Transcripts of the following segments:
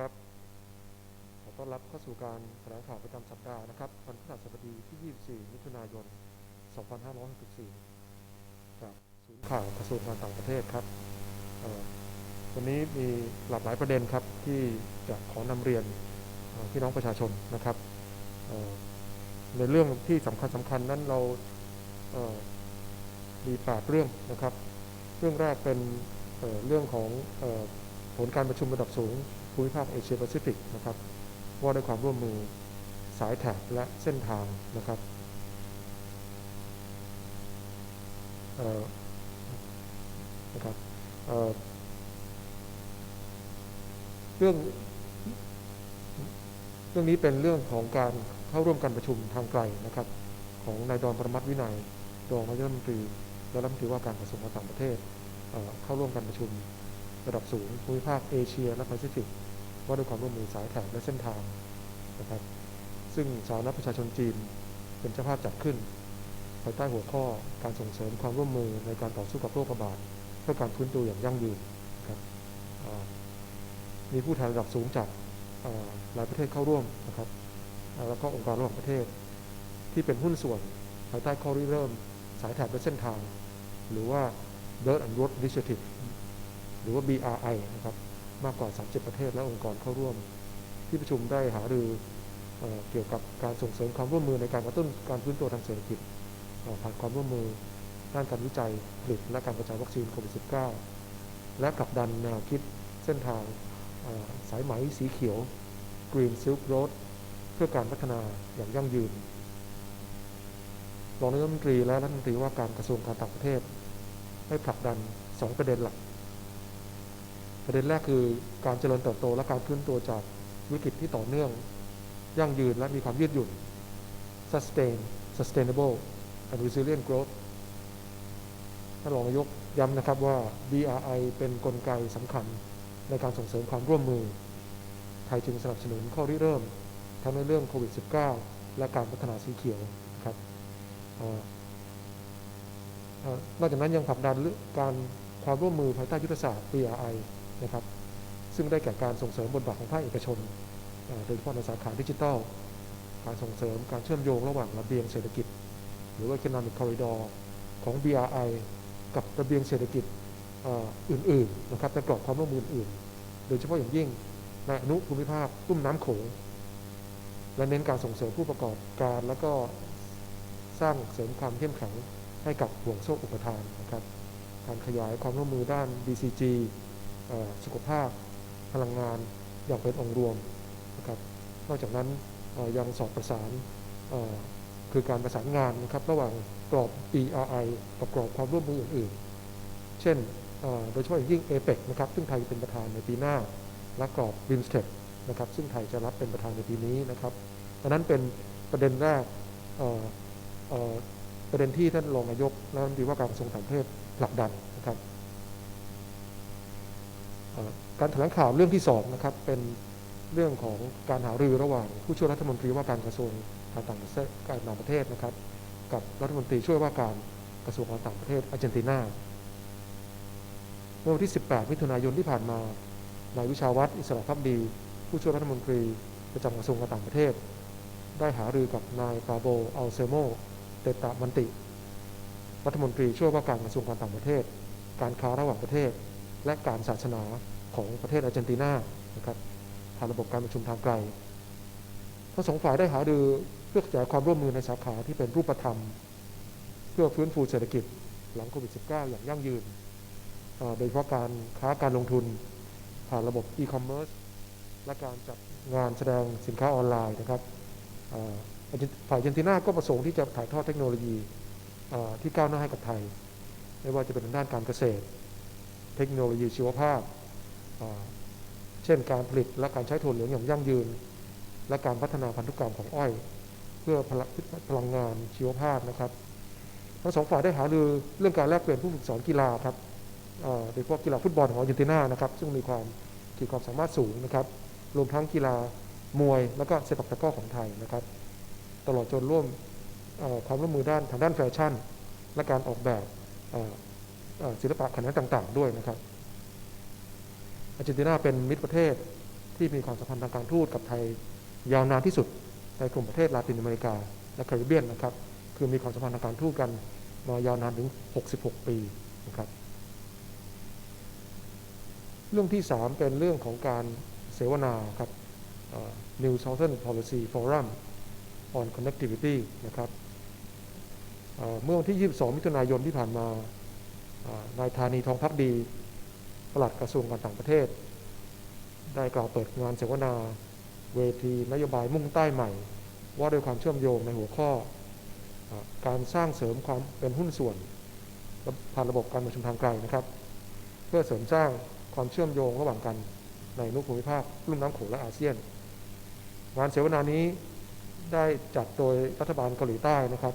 ครับ ขอต้อนรับเข้าสู่การแถลงข่าวประจำสัปดาห์นะครับวันพฤหัสบดีที่ 24 มิถุนายน 2564จากศูนย์ข่าวกระทรวงการต่างประเทศครับวันนี้มีหลากหลายประเด็นครับที่จะขอนำเรียนพี่น้องประชาชนนะครับ ในเรื่องที่สำคัญสำคัญนั้นเรามีแปดเรื่องนะครับ เรื่องแรกเป็นเรื่องของผลการประชุมระดับสูง ภูมิภาคเอเชียแปซิฟิกนะครับว่าด้วยความร่วมมือสายแถบและเส้นทางนะครับนะครับเเรื่องเรื่องนี้เป็นเรื่องของการเข้าร่วมการประชุมทางไกลนะครับ ของนายดอนประมัติวินัยรองนายกรัฐมนตรีและรัฐมนตรีว่าการกระทรวงการต่างประเทศเเข้าร่วมการประชุม ระดับสูงภูมิภาคเอเชียและแปซิฟิกว่าด้วยความร่วมมือสายแถบและเส้นทางนะครับซึ่งสาธารณรัฐประชาชนจีนเป็นเจ้าภาพจัดขึ้นภายใต้หัวข้อการส่งเสริมความร่วมมือในการต่อสู้กับโรคระบาดเพื่อการฟื้นตัวอย่างยั่งยืนนะครับมีผู้แทนระดับสูงจากหลายประเทศเข้าร่วมนะครับแล้วก็องค์การระหว่างประเทศ ที่เป็นหุ้นส่วนภายใต้ข้อริเริ่ม สายแถบและเส้นทาง หรือว่า Belt and Road Initiative หรือว่า BRI นะครับมากกว่า 37 ประเทศและองค์กรเข้าร่วม ที่ประชุมได้หารือเอเกี่ยวกับการส่งเสริมความร่วมมือในการกระตุ้นการฟื้นตัวทางเศรษฐกิจผ่านความร่วมมือด้านการวิจัยผลิตและการกระจายวัคซีนโควิด -19 และผลักดันแนวคิดเส้นทางสายไหมสีเขียว Green Silk Road เพื่อการพัฒนาอย่างยั่งยืน รองนายกรัฐมนตรีและรัฐมนตรีว่าการกระทรวงการต่างประเทศ ให้ผลักดัน 2 ประเด็นหลัก ประเด็นแรกคือการเจริญเติบโตและการฟื้นตัวจากวิกฤตที่ต่อเนื่อง ยั่งยืนและมีความยืดหยุ่น sustain sustainable and resilient growth ท่านรองนายกย้ำนะครับว่า BRI เป็นนกลไกสำคัญในการส่งเสริมความร่วมมือ ไทยจึงสนับสนุนข้อริเริ่ม ทั้งในเรื่องโควิด -19 และการพัฒนาสีเขียวนะครับออนอกจากนั้นยังผลักดันเรื่องการความร่วมมือภายใต้ยุทธศาสตร์ BRI นะครับ ซึ่งได้แก่การส่งเสริมบทบาทของภาคเอกชน โดยเฉพาะในสาขาดิจิทัล การส่งเสริมการเชื่อมโยงระหว่างระเบียงเศรษฐกิจ หรือว่า Economic Corridor ของ BRI กับระเบียงเศรษฐกิจอื่นๆนะครับในกรอบความร่วมมืออื่น โดยเฉพาะอย่างยิ่งในอนุภูมิภาคลุ่มน้ำโขงและเน้นการส่งเสริมผู้ประกอบการแล้วก็สร้างเสริมความเข้มแข็งให้กับห่วงโซ่อุปทานนะครับ การขยายความร่วมมือด้าน BCG สุขภาพพลังงานอย่างเป็นองค์รวมนะครับนอกจากนั้นยังสอดประสานคือการประสานงานนะครับระหว่างกรอบ BRI กับกรอบความร่วมมืออื่นๆ เช่นโดยเฉพาะอย่างยิ่ง APEC นะครับซึ่งไทยเป็นประธานในปีหน้า และกรอบ BIMSTEC นะครับซึ่งไทยจะรับเป็นประธานในปีนี้นะครับดังนั้นเป็นประเด็นแรกประเด็นที่ท่านรองนายกและรัฐมนตรีว่าการกระทรวงต่างประเทศผลักดัน การแถลงข่าวเรื่องที่สองนะครับเป็นเรื่องของการหารือระหว่างผู้ช่วยรัฐมนตรีว่าการกระทรวงการต่างประเทศการต่างประเทศนะครับ กับรัฐมนตรีช่วยว่าการกระทรวงการต่างประเทศอาร์เจนตินาเมื่อวันที่ 18 มิถุนายนที่ผ่านมานายวิชาวัฒน์อิสระพักดี ผู้ช่วยรัฐมนตรีประจำกระทรวงการต่างประเทศ ได้หารือกับนายปาโบอัลเซโมเตตามันติ รัฐมนตรีช่วยว่าการกระทรวงการต่างประเทศ การค้าระหว่างประเทศ และการศาสนา ของประเทศอาร์เจนตินานะครับผ่านระบบการประชุมทางไกลทั้งสองฝ่ายได้หารือเพื่อขยายความร่วมมือในสาขาที่เป็นรูปธรรม เพื่อฟื้นฟูเศรษฐกิจหลังโควิด -19 อย่างยั่งยืน โดยเฉพาะการค้าการลงทุน ผ่านระบบอีคอมเมิร์ซและการจัดงานแสดงสินค้าออนไลน์นะครับฝ่ายอาร์เจนตินาก็ประสงค์ที่จะถ่ายทอดเทคโนโลยีที่ก้าวหน้าให้กับไทย ไม่ว่าจะเป็นทางด้านการเกษตร เทคโนโลยีชีวภาพ เช่นการผลิตและการใช้ถั่วเหลืองอย่างยั่งยืน และการพัฒนาพันธุกรรมของอ้อย เพื่อพลังพลังงานชีวภาพนะครับทั้งสองฝ่ายได้หารือเรื่องการแลกเปลี่ยนผู้ฝึกสอนกีฬาครับโดยเฉพาะกีฬาฟุตบอลของอาร์เจนตินานะครับซึ่งมีความขีดความสามารถสูงนะครับ รวมทั้งกีฬามวยแล้วก็เซปักตะก้อของไทยนะครับ ตลอดจนร่วมความร่วมมือด้านทางด้านแฟชั่น และการออกแบบศิลปะแขนงต่าง ๆ ด้วยนะครับ อาร์เจนตินาเป็นมิตรประเทศที่มีความสัมพันธ์ทางการทูตกับไทยยาวนานที่สุดในกลุ่มประเทศลาตินอเมริกา และแคริบเบียนนะครับ คือมีความสัมพันธ์ทางการทูตกันมายาวนานถึง 66 ปีนะครับ เรื่องที่ 3 เป็นเรื่องของการเสวนาครับ New Southern Policy Forum on Connectivity นะครับเมื่อวันที่ 22 มิถุนายนที่ผ่านมา นายธานีทองพักดี ปลัดกระทรวงการต่างประเทศ ได้กล่าวเปิดงานเสวนา เวทีนโยบายมุ่งใต้ใหม่ ว่าด้วยความเชื่อมโยงในหัวข้อ การสร้างเสริมความเป็นหุ้นส่วนผ่านระบบการประชุมทางไกลนะครับ เพื่อเสริมสร้างความเชื่อมโยงระหว่างกันในนุภูมิภาคลุ่มน้ำโขงและอาเซียน งานเสวนานี้ได้จัดโดยรัฐบาลเกาหลีใต้นะครับ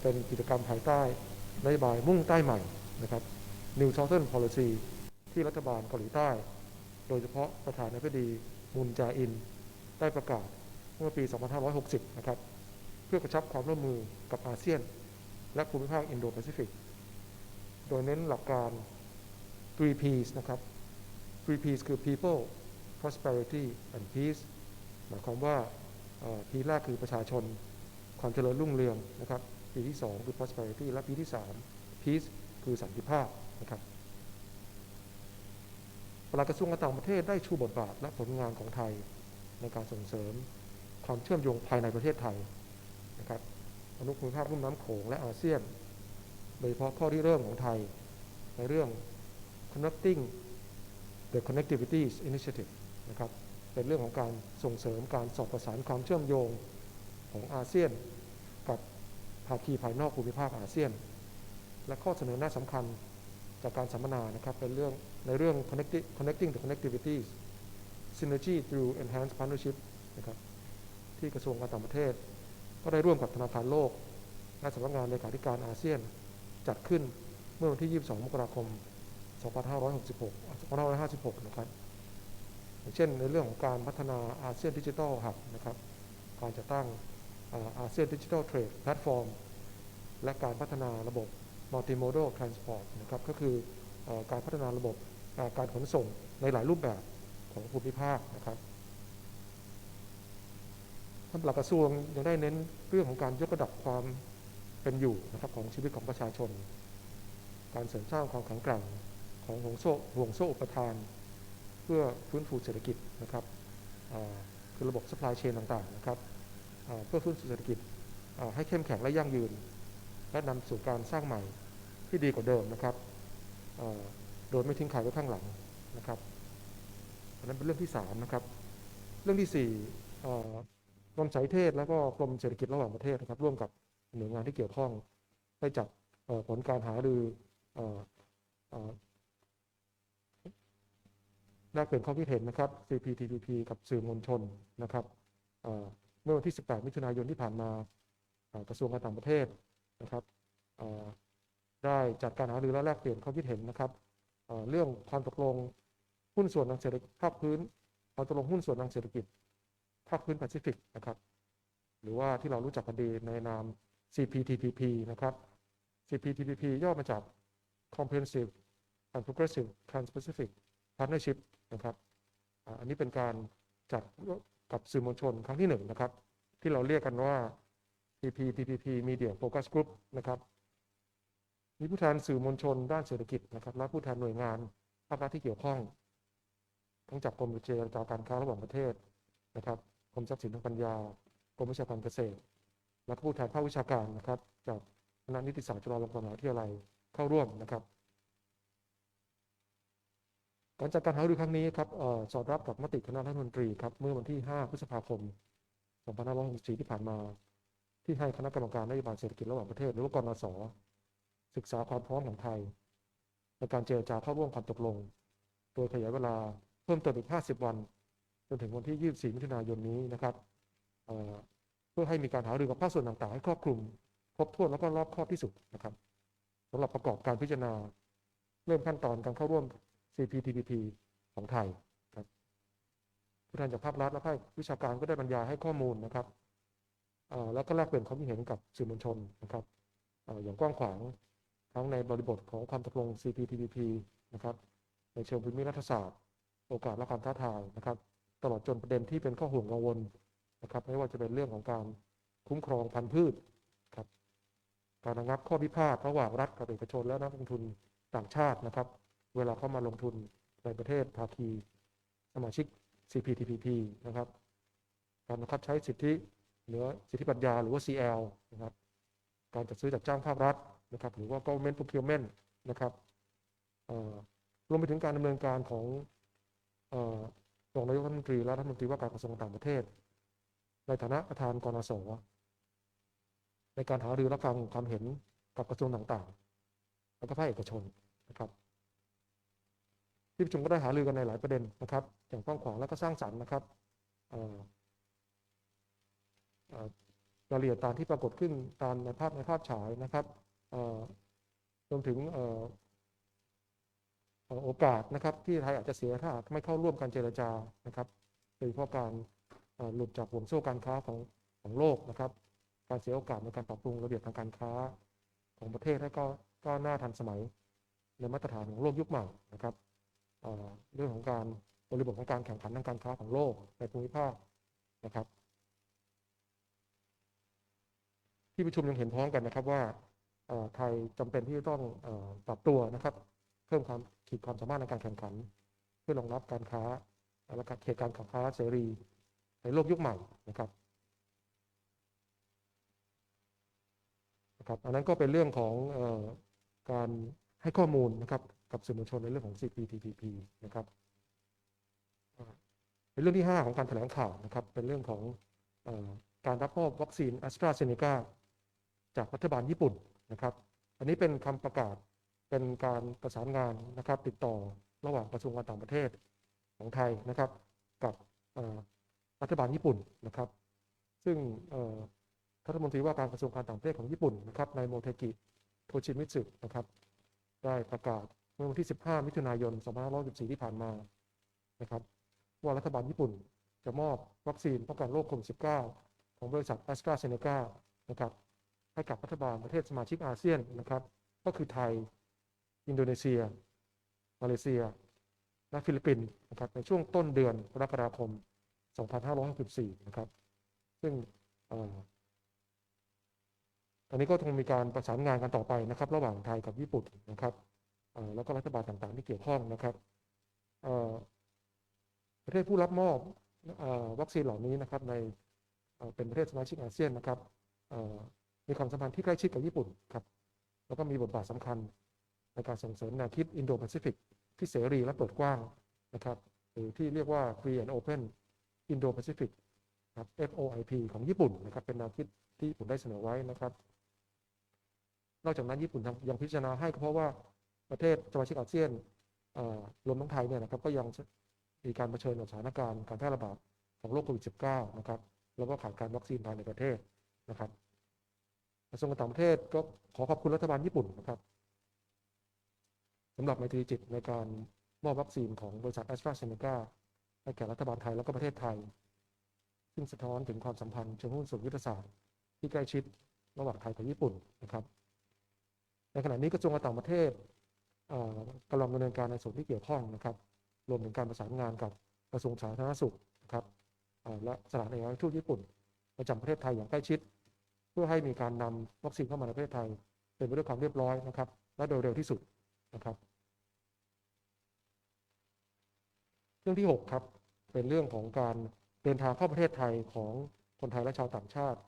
เป็นกิจกรรมภายใต้นโยบายมุ่งใต้ใหม่นะครับ New Southern Policy ที่รัฐบาลเกาหลีใต้ โดยเฉพาะประธานาธิบดีมุนจาอิน ได้ประกาศเมื่อปี 2560 นะครับ เพื่อกระชับความร่วมมือกับอาเซียน และภูมิภาคอินโดแปซิฟิก โดยเน้นหลักการ three Ps นะครับ three Ps คือ people prosperity and peace หมายความว่าเอ่อ P แรกคือประชาชน ความเจริญรุ่งเรืองนะครับ P ที่ 2 คือ prosperity และ P ที่ 3 peace คือสันติภาพนะครับ ปลัดกระทรวงการต่างประเทศได้ชูบทบาทและผลงานของไทยในการส่งเสริมความเชื่อมโยงภายในประเทศไทยนะครับอนุภูมิภาคลุ่มน้ำโขงและอาเซียน โดยเฉพาะข้อที่เริ่มของไทย ในเรื่อง connecting the connectivities initiative นะครับเป็นเรื่องของการส่งเสริมการสอบประสานความเชื่อมโยงของอาเซียน กับภาคีภายนอกภูมิภาคอาเซียน และข้อเสนอแนะสำคัญ จากการสัมมนานะครับเป็นเรื่องในเรื่อง connecting connecting the connectivities synergy through enhanced partnership นะครับที่กระทรวงการต่างประเทศ ก็ได้ร่วมกับธนาคารโลกและสำนักงานเลขาธิการอาเซียน จัดขึ้นเมื่อวันที่ 22 มกราคม 2566 2556 นะครับอย่างเช่นในเรื่องของการพัฒนาอาเซียนดิจิทัลหับนะครับการจัดตั้งอาเซียนดิจิทัลเทรดแพลตฟอร์มและการพัฒนาระบบ multimodal transport นะครับก็คืออการพัฒนาระบบการขนส่งในหลายรูปแบบของภูมิภาคนะครับท่านปลัดกระทรวงยังได้เน้นเรื่องของการยกระดับความเป็นอยู่นะครับของชีวิตของประชาชน การเสริมสร้างความแข็งแกร่งของห่วงโซ่ห่วงโซ่อุปทาน เพื่อฟื้นฟูเศรษฐกิจนะครับคือระบบ supply chain ต่างๆนะครับเพื่อฟื้นฟูเศรษฐกิจให้เข้มแข็งและยั่งยืน และนำสู่การสร้างใหม่ ที่ดีกว่าเดิมนะครับโดยไม่ทิ้งใครไว้ข้างหลังนะครับอันนั้นเป็นเรื่องที่สามนะครับ เรื่องที่สี่อ่ากรมสายเทศแล้วก็กรมเศรษฐกิจระหว่างประเทศนะครับ ร่วมกับหน่วยงานที่เกี่ยวข้องได้จัดผลการหารือเอ่อเอ่อแลกเปลี่ยนความคิดเห็นนะครับ CPTPP กับสื่อมวลชนนะครับเมื่อวันที่ 18 มิถุนายนที่ผ่านมากระทรวงการต่างประเทศนะครับ ได้จัดการหารือและแลกเปลี่ยนความคิดเห็นนะครับเเรื่องความตกลงหุ้นส่วนทางเศรษฐกิจภาคพื้นความตกลงหุ้นส่วนทางเศรษฐกิจภาคพื้นแปซิฟิกนะครับ หรือว่าที่เรารู้จักกันดีในนาม CPTPP นะครับ CPTPP ย่อมาจาก Comprehensive and Progressive Trans-Pacific Partnership นะครับ อันนี้เป็นการจัดกับสื่อมวลชนครั้งที่หนึ่งนะครับ ที่เราเรียกกันว่า CPTPP Media Focus Group นะครับ มีผู้แทนสื่อมวลชนด้านเศรษฐกิจนะครับ และผู้แทนหน่วยงานภาครัฐที่เกี่ยวข้อง ทั้งจากกรมเจรจาการค้าระหว่างประเทศนะครับกรมทรัพย์สินทางปัญญากรมวิชาการเกษตร และผู้แทนภาควิชาการนะครับ จากคณะนิติศาสตร์จุฬาลงกรณ์มหาวิทยาลัยเข้าร่วมนะครับการจัดการหารือครั้งนี้ครับออสอดรับกับมติคณะรัฐมนตรีครับเมื่อวันที่ 5 พฤษภาคม 2564 ที่ผ่านมา ที่ให้คณะกรรมการนโยบายเศรษฐกิจระหว่างประเทศหรือว่ากนส ศึกษาความพร้อมของไทยในการเจรจาเข้าร่วมความตกลง โดยขยายเวลาเพิ่มเติมอีก 50 วัน จนถึงวันที่ 24 มิถุนายนนี้นะครับเเพื่อให้มีการหารือกับภาคส่วนต่างๆ ให้ครอบคลุม ครบถ้วนแล้วก็รอบครอบที่สุดนะครับสำหรับประกอบการพิจารณา เริ่มขั้นตอนการเข้าร่วม CPTPP ของไทยครับผู้แทนจากภาครัฐและภาควิชาการก็ได้บรรยายให้ข้อมูลนะครับแล้วก็แลกเปลี่ยนความคิดเห็นกับสื่อมวลชนนะครับออย่างกว้างขวาง ทั้งในบริบทของความตกลง CPTPP นะครับในเชิงภูมิรัฐศาสตร์ โอกาสและความท้าทายนะครับ ตลอดจนประเด็นที่เป็นข้อห่วงกังวลนะครับไม่ว่าจะเป็นเรื่องของการคุ้มครองพันธุ์พืชครับการระงับข้อพิพาทระหว่างรัฐกับเอกชนและนักลงทุนต่างชาตินะครับ เวลาเข้ามาลงทุนในประเทศภาคีสมาชิก CPTPP นะครับ การบังคับใช้สิทธิเหนือสิทธิปัญญาหรือว่า CL นะครับ การจัดซื้อจัดจ้างภาครัฐ นะครับหรือว่า government procurement นะครับรวมไปถึงการดำเนินการของรองนายกรัฐมนตรีและรัฐมนตรีว่าการกระทรวงต่างประเทศ ในฐานะประธานกรนสในการหารือรับฟังความเห็นกับกระทรวงต่างๆ แล้วก็ภาคเอกชนนะครับที่ประชุมก็ได้หารือกันในหลายประเด็นนะครับ อย่างกว้างขวางและก็สร้างสรรค์นะครับรายละเอียดตามที่ปรากฏขึ้นตามในภาพในภาพฉายนะครับ รวมถึงโอกาสนะครับที่ไทยอาจจะเสียถ้าไม่เข้าร่วมการเจรจานะครับโดยเฉพาะการหลุดจากห่วงโซ่การค้าของของโลกนะครับ การเสียโอกาสในการปรับปรุงระเบียบทางการค้าของประเทศให้ก็ก็น่าทันสมัยในมาตรฐานของโลกยุคใหม่นะครับเรื่องของการบริบทของการแข่งขันทางการค้าของโลกในภูมิภาคนะครับ ที่ประชุมยังเห็นพ้องกันนะครับว่า ไทยจำเป็นที่จะต้องอปรับตัวนะครับ เพิ่มความขีดความสามารถในการแข่งขัน เพื่อรองรับการค้าและการเขตการค้าเสรี ในโลกยุคใหม่นะครับนะครับอันนั้นก็เป็นเรื่องของอการให้ข้อมูลนะครับกับสื่อมวลชนในเรื่องของ CPTPP นะครับเป็นเรื่องที่ 5 ของการแถลงข่าวนะครับ เป็นเรื่องของอการรับมอบวัคซีน a s t r a z เซ e c a จากรัฐบาลญี่ปุ่น นะครับ อันนี้เป็นคำประกาศเป็นการประสานงานนะครับ ติดต่อระหว่างกระทรวงการต่างประเทศของไทยนะครับ กับรัฐบาลญี่ปุ่นนะครับ ซึ่งรัฐมนตรีว่าการกระทรวงการต่างประเทศของญี่ปุ่นนะครับนายโมเทกิโทชิมิตสึนะครับ ได้ประกาศเมื่อวันที่ 15 มิถุนายน 2564 ที่ผ่านมานะครับว่ารัฐบาลญี่ปุ่นจะมอบวัคซีนป้องกันโรคโควิด -19 ของบริษัทแอสตราเซเนกานะครับ ให้กับรัฐบาลประเทศสมาชิกอาเซียนนะครับ ก็คือไทย อินโดนีเซีย มาเลเซีย และฟิลิปปินส์นะครับในช่วงต้นเดือนกรกฎาคม 2564 นะครับ ซึ่งอตอนนี้ก็คงมีการประสานงานกันต่อไปนะครับ ระหว่างไทยกับญี่ปุ่นนะครับแล้วก็รัฐบาลต่างๆที่เกี่ยวข้องนะครับประเทศผู้รับมอบวัคซีนเหล่านี้นะครับในเป็นประเทศสมาชิกอาเซียนนะครับ มีความสัมพันธ์ที่ใกล้ชิดกับญี่ปุ่นครับแล้วก็มีบทบาทสำคัญในการส่งเสริมแนวคิดอินโดแปซิฟิกที่เสรีและเปิดกว้างนะครับหรือที่เรียกว่า Free and Open Indo-Pacific ครับ FOIP ของญี่ปุ่นนะครับเป็นแนวคิดที่ญี่ปุ่นได้เสนอไว้นะครับ นอกจากนั้นญี่ปุ่นยังพิจารณาให้เพราะว่าประเทศสมาชิกอาเซียนรวมทั้งไทยเนี่ยนะครับก็ยังมีการเผชิญกับสถานการณ์การแพร่ระบาดของโรคโควิด -19 นะครับแล้วก็ขาดการวัคซีนภายในประเทศนะครับ กระทรวงการต่างประเทศก็ขอขอบคุณรัฐบาลญี่ปุ่นนะครับสำหรับไมตรีจิตในการมอบวัคซีนของบริษัทแอสตราเซเนกาให้แก่รัฐบาลไทยแล้วก็ประเทศไทย ซึ่งสะท้อนถึงความสัมพันธ์เชิงหุ้นส่วนยุทธศาสตร์ที่ใกล้ชิดระหว่างไทยกับญี่ปุ่นนะครับ ในขณะนี้กระทรวงการต่างประเทศเกำลังดำเนินการในส่วนที่เกี่ยวข้องนะครับ รวมถึงการประสานงานกับกระทรวงสาธารณสุขนะครับและสถานเอกอัครราชทูตญี่ปุ่นประจำประเทศไทยอย่างใกล้ชิด เพื่อให้มีการนำวัคซีนเข้ามาในประเทศไทย เป็นไปด้วยความเรียบร้อยนะครับ และโดยเร็วที่สุดนะครับ เรื่องที่ 6 ครับ เป็นเรื่องของการเดินทางเข้าประเทศไทยของคนไทยและชาวต่างชาติ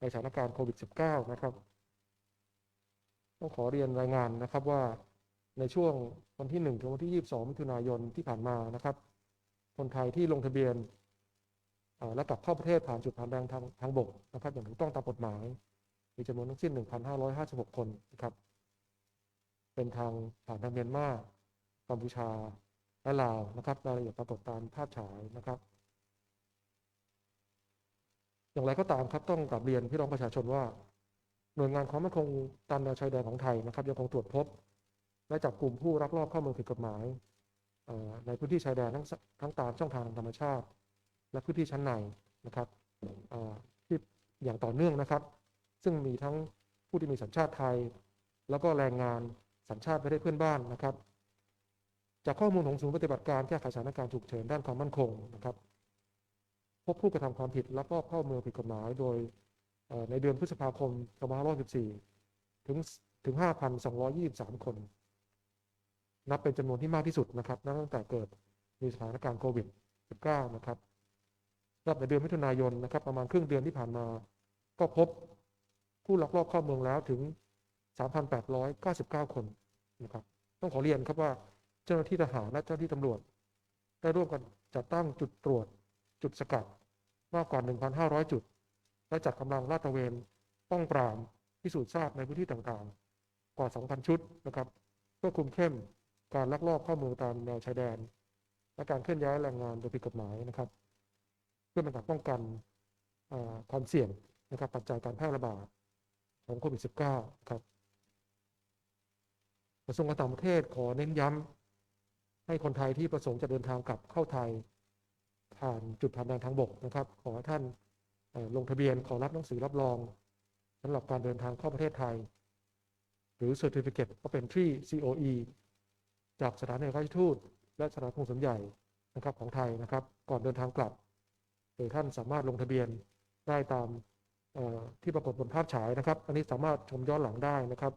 ในสถานการณ์โควิด -19 นะครับ ต้องขอเรียนรายงานนะครับว่าในช่วงวันที่1ถึงวันที่ 22 มิถุนายนที่ผ่านมานะครับ คนไทยที่ลงทะเบียน และกลับเข้าประเทศผ่านจุดผ่านแดนทางทางบกนะครับอย่างถูกต้องตามกฎหมาย มีจำนวนทั้งสิ้น 1,556 คนนะครับ เป็นทางผ่านทางเมียนมากัมพูชาและลาวนะครับรายละเอียดปรากฏตามภาพฉายนะครับ อย่างไรก็ตามครับต้องกลับเรียนพี่น้องประชาชนว่า หน่วยงานความมั่นคงตามแนวชายแดนของไทยนะครับยังคงตรวจพบ และจับกลุ่มผู้ลักลอบเข้าเมืองผิดกฎหมายในพื้นที่ชายแดนทั้งทั้งตามช่องทางธรรมชาติ และพื้นที่ชั้นในนะครับที่อย่างต่อเนื่องนะครับ ซึ่งมีทั้งผู้ที่มีสัญชาติไทย แล้วก็แรงงานสัญชาติประเทศเพื่อนบ้านนะครับ จากข้อมูลของศูนย์ปฏิบัติการแก้ไขสถานการณ์ฉุกเฉินด้านความมั่นคงนะครับ พบผู้กระทำความผิดลักลอบเข้าเมืองผิดกฎหมาย โดยในเดือนพฤษภาคม2514ถึงถึง 5,223 คน นับเป็นจำนวนที่มากที่สุดนะครับนับตั้งแต่เกิดมีสถานการณ์โควิด -19 นะครับ รับในเดือนมิถุนายนนะครับ ประมาณครึ่งเดือนที่ผ่านมา ก็พบผู้ลักลอบเข้าเมืองแล้วถึง 3,899 คนนะครับ ต้องขอเรียนครับว่าเจ้าหน้าที่ทหารและเจ้าหน้าที่ตำรวจ ได้ร่วมกันจัดตั้งจุดตรวจ จุดสกัดมากกว่า 1,500 จุด และจัดกำลังลาดตระเวนป้องปรามพิสูจน์ทราบในพื้นที่ต่างๆ กว่า 2,000 ชุดนะครับเพื่อคุมเข้มการลักลอบเข้าเมืองตามแนวชายแดน และการเคลื่อนย้ายแรงงานโดยผิดกฎหมายนะครับ พื่อเป็นการป้องกันความเสี่ยงนะครับปัจจัยการแพร่ระบาดของโควิด -19 ครับกระทรวงการต่างประเทศขอเน้นย้ำให้คนไทยที่ประสงค์จะเดินทางกลับเข้าไทยผ่านจุดผ่านแดนทางบกนะครับ ขอให้ท่านลงทะเบียนขอรับหนังสือรับรองสำหรับการเดินทางเข้าประเทศไทย หรือ Certificate of Entry COE จากสถานเอกอัครราชทูตและสถานกงสุลใหญ่นะครับของไทยนะครับ ก่อนเดินทางกลับ โดยท่านสามารถลงทะเบียนได้ตามที่ปรากฏบนภาพฉายนะครับ อันนี้สามารถชมย้อนหลังได้นะครับ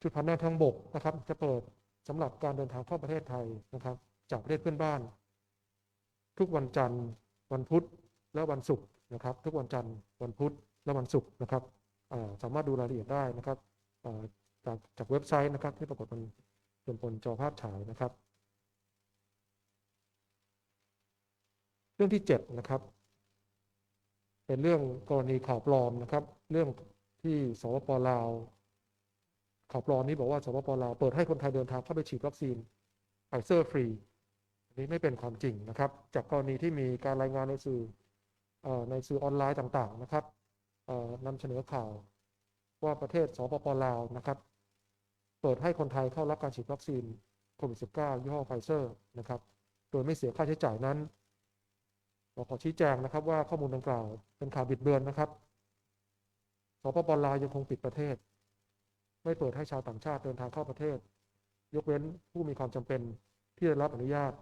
จุดผ่านแดนทางบกนะครับ จะเปิดสำหรับการเดินทางเข้าประเทศไทยนะครับ จากประเทศเพื่อนบ้าน ทุกวันจันทร์ วันพุธและวันศุกร์นะครับ ทุกวันจันทร์วันพุธและวันศุกร์นะครับสามารถดูรายละเอียดได้นะครับจากจากเว็บไซต์นะครับ ที่ปรากฏบนบนบนจอภาพฉายนะครับ เรื่องที่เจ็ดนะครับ เป็นเรื่องกรณีข่าวปลอมนะครับ เรื่องที่สปปลาวข่าวปลอมนี้บอกว่าสปปลาวเปิดให้คนไทยเดินทางเข้าไปฉีดวัคซีนไฟเซอร์ฟรีอันนี้ไม่เป็นความจริงนะครับ จากกรณีที่มีการรายงานในสื่ออในสื่อออนไลน์ต่างๆนะครับนำเสนอข่าวว่าประเทศสปปลาวนะครับ เปิดให้คนไทยเข้ารับการฉีดวัคซีนโควิด -19 ยี่ห้อไฟเซอร์นะครับ โดยไม่เสียค่าใช้จ่ายนั้น เราขอชี้แจงนะครับว่าข้อมูลดังกล่าวเป็นข่าวบิดเบือนนะครับสปปลาวยังคงปิดประเทศ ไม่เปิดให้ชาวต่างชาติเดินทางเข้าประเทศ ยกเว้นผู้มีความจำเป็นที่ได้รับอนุญาต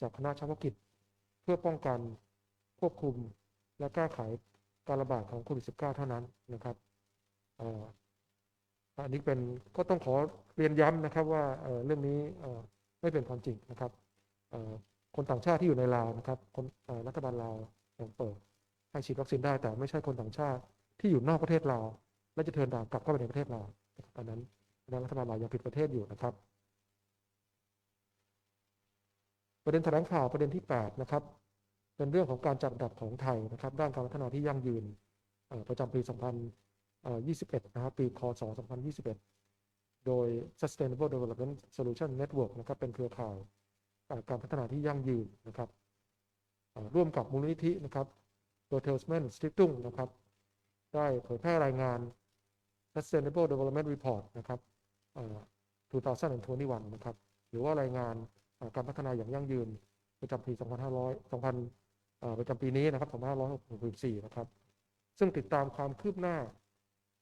จากคณะเฉพาะกิจ เพื่อป้องกันควบคุมและแก้ไขการระบาดของโควิด -19 เท่านั้นนะครับอันนี้เป็นก็ต้องขอเรียนย้ำนะครับว่าเรื่องนี้ไม่เป็นความจริงนะครับ คนต่างชาติที่อยู่ในลาวนะครับคนรัฐบาลลาวยังเปิดให้ฉีดวัคซีนได้ แต่ไม่ใช่คนต่างชาติที่อยู่นอกประเทศลาวและจะเดินทางกลับเข้าไปในประเทศลาวอันนั้นนั้นรัฐบาลลาวยังผิดประเทศอยู่นะครับ ประเด็นแถลงข่าวประเด็นที่ 8 นะครับ เป็นเรื่องของการจัดดับของไทยนะครับ ด้านการพัฒนาที่ยั่งยืนประจำปี 2021 นะครับ ปี คศ 2021 โดย Sustainable Development Solution Network นะครับ เป็นเครือข่าย การพัฒนาที่ยั่งยืนนะครับร่วมกับมูลนิธินะครับ b e r t e l s m a n Stiftung นะครับ ได้เผยแพร่รายงาน Sustainable Development Report นะครับเอ่อ2021นะครับ หรือว่ารายงานการพัฒนาอย่างยั่งยืนประจำปี 2500 2000เอ่อประจำปีนี้นะครับ2564นะครับ ซึ่งติดตามความคืบหน้า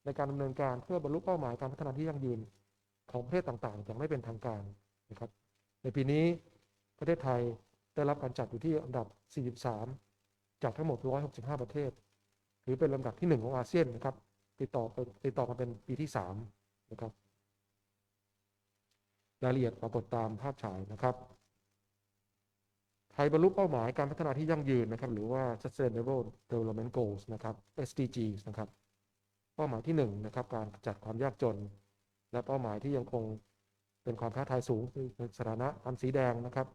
ในการดำเนินการเพื่อบรรลุเป้าหมายการพัฒนาที่ยั่งยืนของประเทศต่างๆอย่างไม่เป็นทางการนะครับ ในปีนี้ ประเทศไทยได้รับการจัดอยู่ที่อันดับ 43 จากทั้งหมด 165 ประเทศถือเป็นลำดับที่ 1 ของอาเซียนนะครับติดต่อเป็นติดต่อกันเป็นปีที่ 3 นะครับ รายละเอียดปรากฏตามภาพฉายนะครับ ไทยบรรลุเป้าหมายการพัฒนาที่ยั่งยืนนะครับ หรือว่า Sustainable Development Goals นะครับ SDGs นะครับ เป้าหมายที่1นะครับการจัดความยากจน และเป้าหมายที่ยังคงเป็นความท้าทายสูงคือสถานะพันสีแดงนะครับ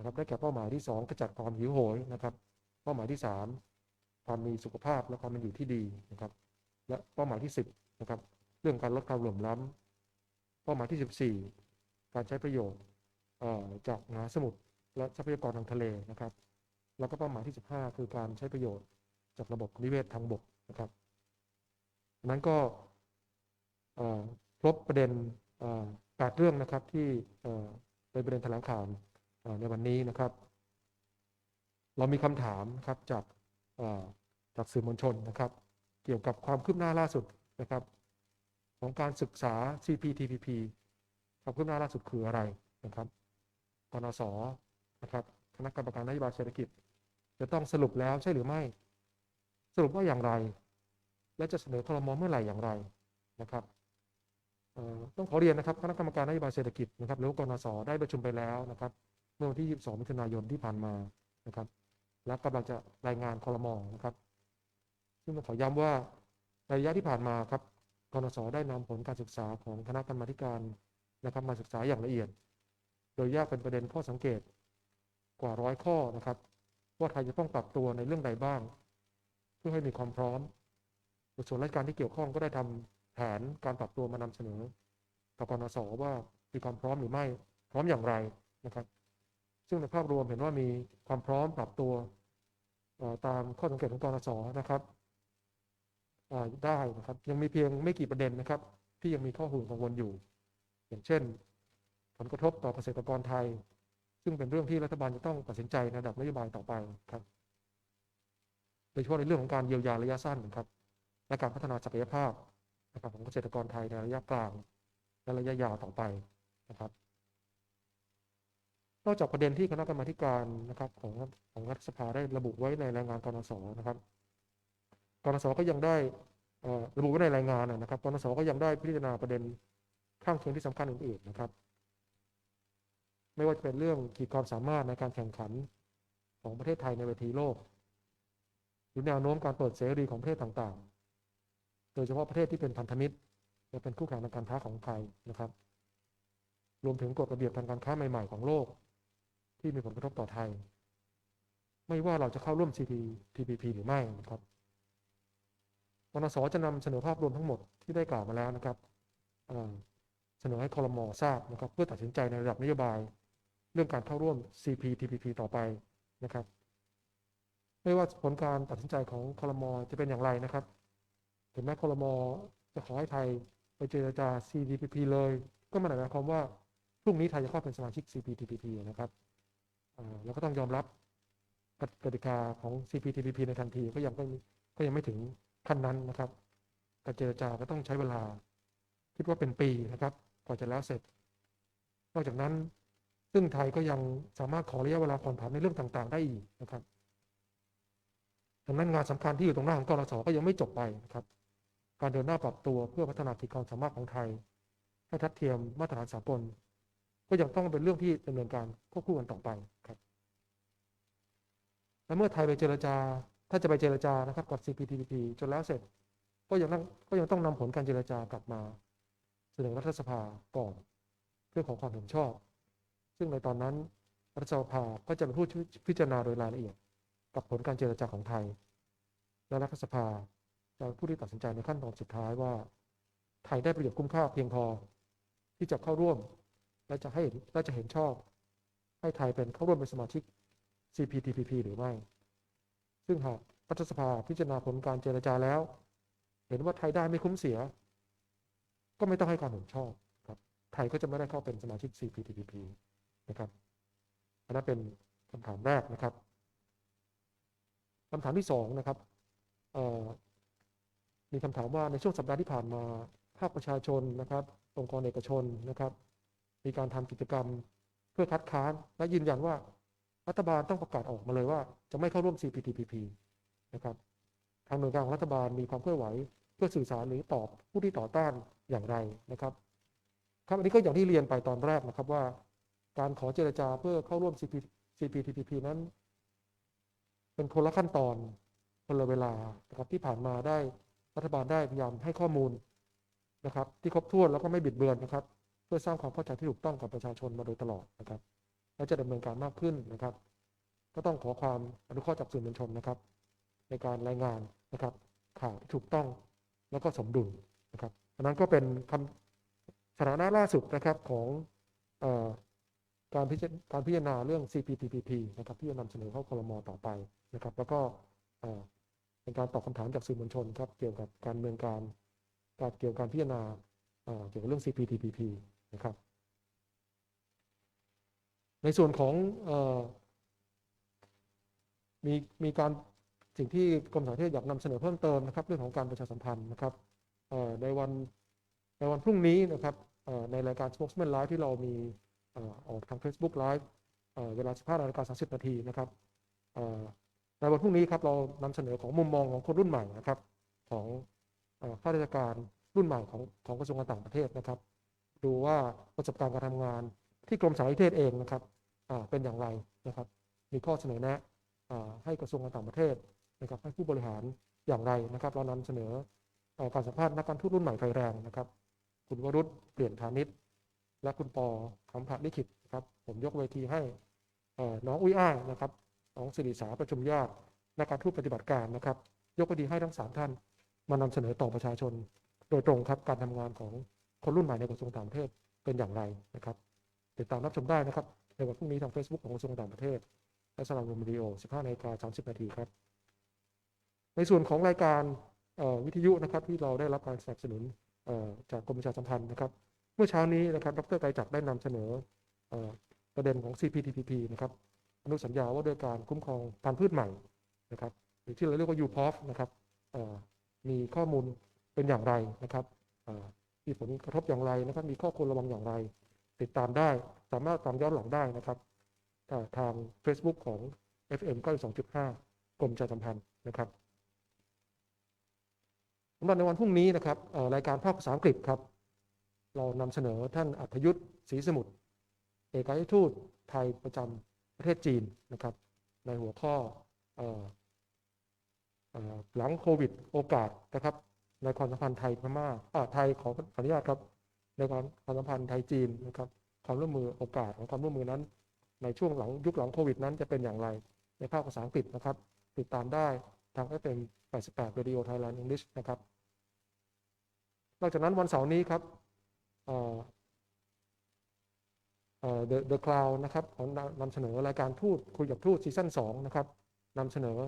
นะครับได้แก่เป้าหมายที่ 2 กระจัดความหิวโหยนะครับ เป้าหมายที่ 3 ความมีสุขภาพและความเป็นอยู่ที่ดีนะครับ และเป้าหมายที่ 10นะครับเรื่องการลดความเหลื่อมล้ำเป้าหมายที่ 14 การใช้ประโยชน์จากมหาสมุทรและทรัพยากรทางทะเลนะครับ แล้วก็เป้าหมายที่ 15 คือการใช้ประโยชน์จากระบบนิเวศทางบกนะครับนั้นก็ครบประเด็นแปดเรื่องนะครับที่เป็นประเด็นแถลงข่าว ในวันนี้นะครับ เรามีคำถามนะครับจากจากสื่อมวลชนนะครับ เกี่ยวกับความคืบหน้าล่าสุดนะครับ ของการศึกษา CPTPP ความคืบหน้าล่าสุดคืออะไรนะครับกนสนะครับคณะกรรมการนโยบายเศรษฐกิจ จะต้องสรุปแล้วใช่หรือไม่ สรุปว่าอย่างไร และจะเสนอครมเมื่อไหร่อย่างไรนะครับต้องขอเรียนนะครับคณะกรรมการนโยบายเศรษฐกิจนะครับหรือกนสได้ประชุมไปแล้วนะครับ มื่อวันที่ 22 มิถุนายนที่ผ่านมานะครับ และกำลังจะรายงานคอรมอนะครับ ซึ่งต้องขอย้ำว่าในระยะที่ผ่านมาครับกนสได้นำผลการศึกษาของคณะกรรมาธิการนะครับมาศึกษาอย่างละเอียด โดยแยกเป็นประเด็นข้อสังเกตกว่าร้อยข้อนะครับ ว่าไทยจะต้องปรับตัวในเรื่องใดบ้าง เพื่อให้มีความพร้อมส่วนราชการที่เกี่ยวข้องก็ได้ทำแผนการปรับตัวมานำเสนอต่อกนสว่ามีความพร้อมหรือไม่พร้อมอย่างไรนะครับ ซึ่งในภาพรวมเห็นว่ามีความพร้อมปรับตัวตามข้อสังเกตของกนสนะครับได้นะครับ ยังมีเพียงไม่กี่ประเด็นนะครับ ที่ยังมีข้อห่วงกังวลอยู่ อย่างเช่น ผลกระทบต่อเกษตรกรไทย ซึ่งเป็นเรื่องที่รัฐบาลจะต้องตัดสินใจในระดับนโยบายต่อไปครับโดยเฉพาะในเรื่องของการเยียวยาระยะสั้นนะครับและการพัฒนาศักยภาพนะครับของเกษตรกรไทยในระยะกลางและระยะยาวต่อไปนะครับ นอกจากประเด็นที่คณะกรรมาธิการนะครับของของรัฐสภาได้ระบุไว้ในรายงานกรนสนะครับกรนสก็ยังได้ระบุไว้ในรายงานนะครับกรนสก็ยังได้พิจารณาประเด็นข้างเคียงที่สำคัญอื่นๆนะครับ ไม่ว่าจะเป็นเรื่องขีดความสามารถในการแข่งขันของประเทศไทยในเวทีโลก หรือแนวโน้มการเปิดเสรีของประเทศต่างๆ โดยเฉพาะประเทศที่เป็นพันธมิตรและเป็นคู่แข่งทางการค้าของไทยนะครับ รวมถึงกฎระเบียบทางการค้าใหม่ๆของโลก ที่มีผลกระทบต่อไทย ไม่ว่าเราจะเข้าร่วม CPTPP หรือไม่นะครับกนสจะนำเสนอภาพรวมทั้งหมดที่ได้กล่าวมาแล้วนะครับเสนอให้คอรมอทราบนะครับเพื่อตัดสินใจในระดับนโยบาย เรื่องการเข้าร่วม CPTPP ต่อไปนะครับ ไม่ว่าผลการตัดสินใจของคอรมอจะเป็นอย่างไรนะครับถึงแม้คอรมอจะขอให้ไทยไปเจรจา CPTPP เลย ก็ไม่ได้หมายความว่าพรุ่งนี้ไทยจะเข้าเป็นสมาชิก CPTPP นะครับ เอ่อแล้วก็ต้องยอมรับกติกาของ CPTPP ในทันทีก็ยังก็ก็ยังไม่ถึงขั้นนั้นนะครับการเจรจาก็ต้องใช้เวลา คิดว่าเป็นปีนะครับกว่าจะแล้วเสร็จ นอกจากนั้น ซึ่งไทยก็ยังสามารถขอระยะเวลาผ่อนผันในเรื่องต่างๆ ได้อีกนะครับดังนั้นงานสำคัญที่อยู่ตรงหน้าของกรสก็ยังไม่จบไปนะครับ การเดินหน้าปรับตัวเพื่อพัฒนาขีดความสามารถของไทยให้ทัดเทียมมาตรฐานสากล ก็ยังต้องเป็นเรื่องที่ดำเนินการควบคู่กันต่อไปครับ และเมื่อไทยไปเจรจา ถ้าจะไปเจรจานะครับกับ CPTPP จนแล้วเสร็จ ก็ยังต้องก็ยังต้องนำผลการเจรจากลับมาเสนอรัฐสภาก่อนเพื่อขอความเห็นชอบ ซึ่งในตอนนั้นรัฐสภาก็จะเป็นผู้พิจารณาโดยรายละเอียด กับผลการเจรจาของไทย และรัฐสภาจะผู้ที่ตัดสินใจในขั้นตอนสุดท้ายว่า ไทยได้ประโยชน์คุ้มค่าเพียงพอ ที่จะเข้าร่วม และจะให้และจะเห็นชอบ ให้ไทยเป็นเข้าร่วมเป็นสมาชิก CPTPP หรือไม่ ซึ่งหากรัฐสภาพิจารณาผลการเจรจาแล้ว เห็นว่าไทยได้ไม่คุ้มเสีย ก็ไม่ต้องให้ความเห็นชอบครับ ไทยก็จะไม่ได้เข้าเป็นสมาชิก CPTPP นะครับอันนั้นเป็นคำถามแรกนะครับคำถามที่สองนะครับมีคำถามว่าในช่วงสัปดาห์ที่ผ่านมาภาคประชาชนนะครับองค์กรเอกชนนะครับ มีการทำกิจกรรมเพื่อคัดค้าน และยืนยันว่ารัฐบาลต้องประกาศออกมาเลยว่า จะไม่เข้าร่วม CPTPP นะครับ ทางหน่วยงานของรัฐบาลมีความเคลื่อนไหว เพื่อสื่อสารหรือตอบผู้ที่ต่อต้านอย่างไรนะครับ ครับอันนี้ก็อย่างที่เรียนไปตอนแรกนะครับว่า การขอเจรจาเพื่อเข้าร่วม CP CPTPP นั้น เป็นคนละขั้นตอนคนละเวลานะครับที่ผ่านมาได้รัฐบาลได้พยายามให้ข้อมูลนะครับ ที่ครบถ้วนแล้วก็ไม่บิดเบือนนะครับ พื่อสร้างความเข้าใจที่ถูกต้องกับประชาชนมาโดยตลอดนะครับ และจะดำเนินการมากขึ้นนะครับ ก็ต้องขอความอนุเคราะห์จากสื่อมวลชนนะครับ ในการรายงานนะครับ ข่าวที่ถูกต้องแล้วก็สมดุลนะครับอันนั้นก็เป็นคำสถานะล่าสุดนะครับของออการพิจารการพิจารณาเรื่อง CPTPP นะครับที่จะนำเสนอเข้าคลมต่อไปนะครับ แล้วก็เป็นการตอบคำถามจากสื่อมวลชนครับเกี่ยวกับการเมืองการการเกี่ยวกับการพิจารณาเกี่ยวกับเรื่อง CPTPP นะครับ ในส่วนของออมีมีการสิ่งที่กรมสารเทศอยากนำเสนอเพิ่มเติมนะครับ เรื่องของการประชาสัมพันธ์นะครับในวันในวันพรุ่งนี้นะครับในรายการ Spokesman Live ที่เรามีออกทาง Facebook Live เวลา 15นาฬิกา30 นาทีนะครับในวันพรุ่งนี้ครับเรานำเสนอของมุมมองของคนรุ่นใหม่นะครับ ของข้าราชการรุ่นใหม่ของของกระทรวงการต่างประเทศนะครับ ดูว่าประสบการณ์การทำงาน ที่กรมสารนิเทศเองนะครับเป็นอย่างไรนะครับ มีข้อเสนอแนะให้กระทรวงการต่างประเทศนะครับให้ผู้บริหารอย่างไรนะครับ เรานำเสนอการสัมภาษณ์นักการทูตรุ่นใหม่ไฟแรงนะครับ คุณวรุษเปลี่ยนพาณิชย์และคุณปอคำพระลิขิตนะครับ ผมยกเวทีให้น้องอุ้ยอ้ายนะครับน้องสิริสาประชุมญาตินักการทูตปฏิบัติการนะครับ ยกเวทีให้ทั้งสามท่าน มานำเสนอต่อประชาชน โดยตรงครับการทำงานของ คนรุ่นใหม่ในกระทรวงต่างประเทศเป็นอย่างไรนะครับ ติดตามรับชมได้นะครับ ในวันพรุ่งนี้ทาง Facebook ของกระทรวงต่างประเทศและสลับรวมวิดีโอ 15นาฬิกา30นาทีครับ ในส่วนของรายการวิทยุนะครับที่เราได้รับการสนับสนุนจากกรมประชาสัมพันธ์นะครับ เมื่อเช้านี้นะครับดรไกรจักรได้นำเสนอประเด็นของ CPTPP นะครับอนุสัญญาว่าด้วยการคุ้มครองพันธุ์พืชใหม่นะครับหรือที่เราเรียกว่า UPOF นะครับมีข้อมูลเป็นอย่างไรนะครับ มีผลกระทบอย่างไรนะครับ มีข้อควรระวังอย่างไร ติดตามได้ สามารถตามย้อนหลังได้นะครับทาง Facebook ของ FM 92.5 กรมประชาสัมพันธ์นะครับสำหรับในวันพรุ่งนี้นะครับรายการภาคภาษาอังกฤษครับ เรานำเสนอท่านอัธยุทธ์ศรีสมุทรเอกอัครราทูตไทยประจำประเทศจีนนะครับ ในหัวข้อออหลังโควิดโอกาสนะครับ ในความสัมพันธ์ไทยพม่าอ่าไทยขอขออนุญาตครับ ในความความสัมพันธ์ไทยจีนนะครับ ความร่วมมือโอกาสของความร่วมมือนั้น ในช่วงหลังยุคหลังโควิดนั้นจะเป็นอย่างไร ในภาคภาษาอังกฤษนะครับ ติดตามได้ทาง FM 88 Radio Thailand English นะครับนอกจากนั้นวันเสาร์นี้ครับเออเอ่อ The The Cloud นะครับของนำเสนอรายการทูตคุยกับทูตซีซั่น2นะครับนำเสนอ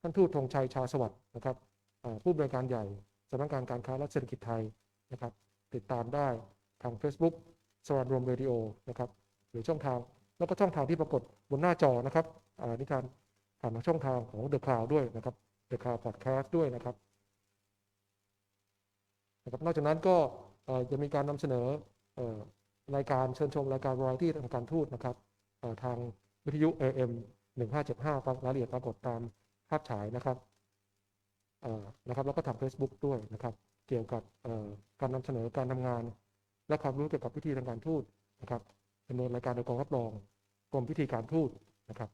ท่านทูตธงชัยชาสวัสดิ์นะครับผู้บริการใหญ่ สำนักงานการค้าและเศรษฐกิจไทยนะครับ ติดตามได้ทาง Facebook สวัสดิ์รวมเรดิโอนะครับหรือช่องทางแล้วก็ช่องทางที่ปรากฏบนหน้าจอนะครับนี่การผ่านทางช่องทางของ The Cloud ด้วยนะครับ The Cloud Podcast ด้วยนะครับนะครับ นอกจากนั้นก็จะมีการนำเสนอรายการเชิญชมรายการวาไรตี้ทางการทูตนะครับทางวิทยุ AM 1575ปรากฏรายละเอียดปรากฏตามภาพฉายนะครับ นะครับแล้วก็ทาง Facebook ด้วยนะครับ เกี่ยวกับการนำเสนอการทำงาน และความรู้เกี่ยวกับพิธีทางการทูตนะครับดำเนินรายการโดยกองรับรองกรมพิธีการทูตนะครับ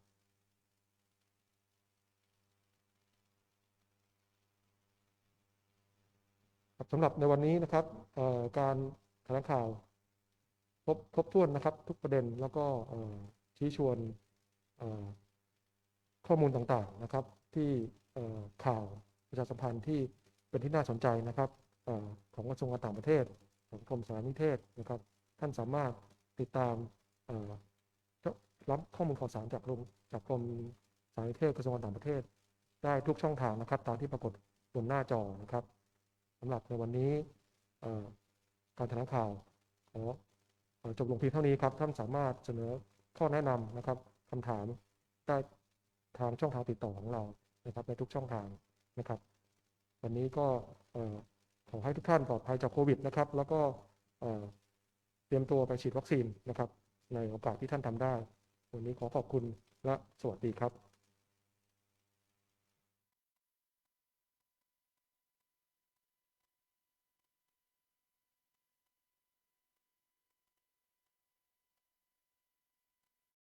สำหรับในวันนี้นะครับการแถลงข่าวครบครบถ้วนนะครับ ทุกประเด็นแล้วก็ชี้ชวนข้อมูลต่างๆนะครับ ที่ข่าว ประชาสัมพันธ์ที่เป็นที่น่าสนใจนะครับออของกระทรวงการต่างประเทศของกรมสารนิเทศนะครับ ท่านสามารถติดตามรับข้อมูลข่าวสารจากกรมจากกรมสารนิเทศกระทรวงการต่างประเทศ ได้ทุกช่องทางนะครับ ตามที่ปรากฏบนหน้าจอนะครับสำหรับในวันนี้การแถลงข่าวขอเอ่อจบลงเพียงเท่านี้ครับ ท่านสามารถเสนอข้อแนะนำนะครับคำถามได้ทางช่องทางติดต่อของเรานะครับในทุกช่องทาง นะครับ วันนี้ก็ขอให้ทุกท่านปลอดภัยจากโควิดนะครับ แล้วก็เอ่อเตรียมตัวไปฉีดวัคซีนนะครับ ในโอกาสที่ท่านทำได้ วันนี้ขอขอบคุณและสวัสดีครับ